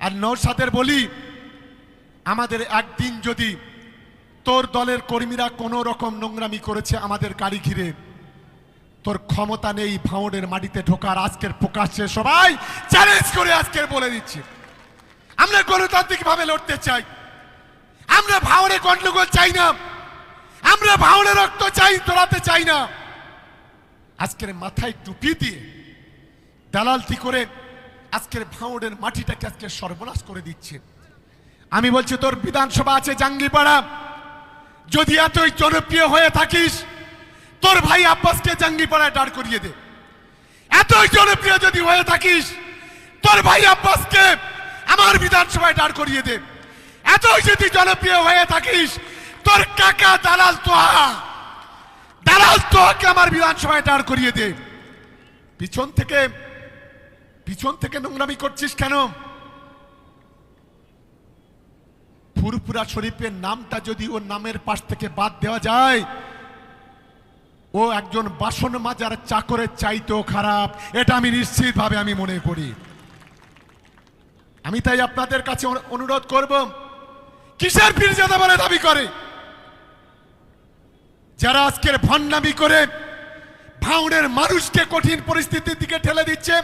আর নৌসাদের বলি, আমাদের একদিন যদি তোর দলের কর্মীরা কোনো রকম নোংরামি করেছে আমাদের গাড়ি ঘিরে, তোর ক্ষমতা নেই ভাঁড়ের মাটিতে ঢোকার, আজকের প্রকাশ্যে সবাই চ্যালেঞ্জ করে আজকের বলে দিচ্ছি। আমরা গণতান্ত্রিক ভাবে লড়তে চাই। আমরা ভাঁড়ে গন্ডগোল চাই না। আমরা ভাঁড়ে রক্ত চাই তোলাতে চাই না। আজকের মাথায় টুপি দিয়ে দালালতি করে আজকের ভাঁড়ের মাটিটাকে আজকে সর্বনাশ করে দিচ্ছে। আমি বলছি, তোর বিধানসভা আছে জাঙ্গিপাড়া। যদি এতই জনপ্রিয় হয়ে থাকিস, তোর ভাই আব্বাসকে জাঙ্গিপাড়ায় দাঁড় করিয়ে দে। এতই জনপ্রিয় যদি হয়ে থাকিস, তোর ভাই আব্বাসকে আমার বিধানসভায় দাঁড় করিয়ে দে। এতই যদি জনপ্রিয় হয়ে থাকিস, তোর কাকা দালাল তোহা। দালাল তোহাকে আমার বিধানসভায় দাঁড় করিয়ে দে। পিছন থেকে পিছন থেকে নোংরামি করছিস কেন? ফুরফুরা শরীফের নামটা যদি ওর নামের পাশ থেকে বাদ দেওয়া যায়, ও একজন বাসন মাজার চাকরের চাইতেও খারাপ। এটা আমি নিশ্চিতভাবে আমি মনে করি। আমি তাই আপনাদের কাছে অনুরোধ করব, কিসের পীরজাদা বলে দাবি করে? যারা আজকের ভণ্ডামি করে, ভাউনের মানুষকে কঠিন পরিস্থিতির দিকে ঠেলে দিচ্ছে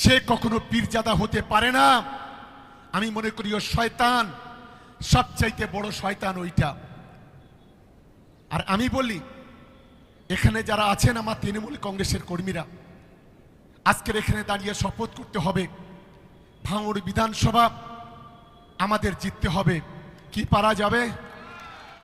সে কখনো পীরজাদা হতে পারে না। আমি মনে করি ও শয়তান, সবচাইতে বড় শয়তান ওইটা। আর আমি বলি, এখানে যারা আছেন আমার তৃণমূল কংগ্রেসের কর্মীরা, আজকের এখানে দাঁড়িয়ে শপথ করতে হবে। ভাঙড় বিধানসভা আমাদের জিততে হবে। কি পারা যাবে?